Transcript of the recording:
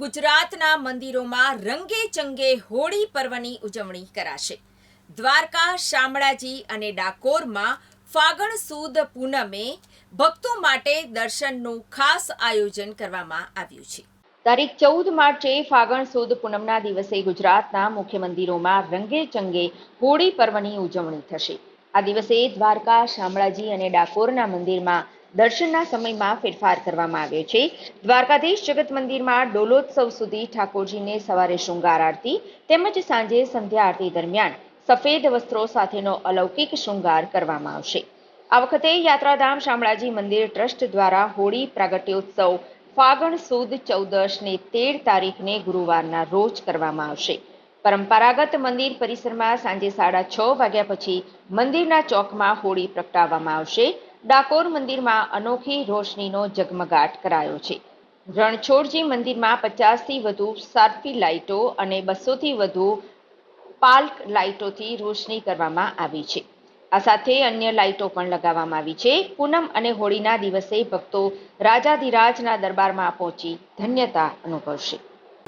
ગુજરાતના મંદિરોમાં રંગે ચંગે હોળી પર્વની ઉજવણી કરાશે. દ્વારકા, શામળાજી અને ડાકોરમાં ફાગણ સુદ પૂનમે ભક્તો માટે દર્શનનું ખાસ આયોજન કરવામાં આવ્યું છે. તારીખ ચૌદ માર્ચે ફાગણ સુદ પૂનમના દિવસે ગુજરાતના મુખ્ય મંદિરોમાં રંગે ચંગે હોળી પર્વની ઉજવણી થશે. આ દિવસે દ્વારકા, શામળાજી અને ડાકોરના મંદિરમાં દર્શનના સમયમાં ફેરફાર કરવામાં આવ્યો છે. દ્વારકાધીશ જગત મંદિરમાં ડોલોત્સવ સુધી ઠાકોરજીને સવારે શૃંગાર આરતી તેમજ સાંજે સંધ્યા આરતી દરમિયાન સફેદ વસ્ત્રો સાથેનો અલૌકિક શૃંગાર કરવામાં આવશે. આ વખતે યાત્રાધામ શામળાજી મંદિર ટ્રસ્ટ દ્વારા હોળી પ્રાગટ્યોત્સવ ફાગણ સુદ ચૌદશને તેર તારીખને ગુરુવારના રોજ કરવામાં આવશે. પરંપરાગત મંદિર પરિસરમાં સાંજે સાડા છ વાગ્યા પછી મંદિરના ચોકમાં હોળી પ્રગટાવવામાં આવશે. ડાકોર મંદિરમાં અનોખી રોશનીનો ઝગમગાટ કરાયો છે. રણછોડજી મંદિરમાં પચાસથી વધુ સાર્ફી લાઇટો અને બસોથી વધુ પાલ્ક લાઇટોથી રોશની કરવામાં આવી છે. આ સાથે અન્ય લાઇટો પણ લગાવવામાં આવી છે. પૂનમ અને હોળીના દિવસે ભક્તો રાજાધિરાજના દરબારમાં પહોંચી ધન્યતા અનુભવશે.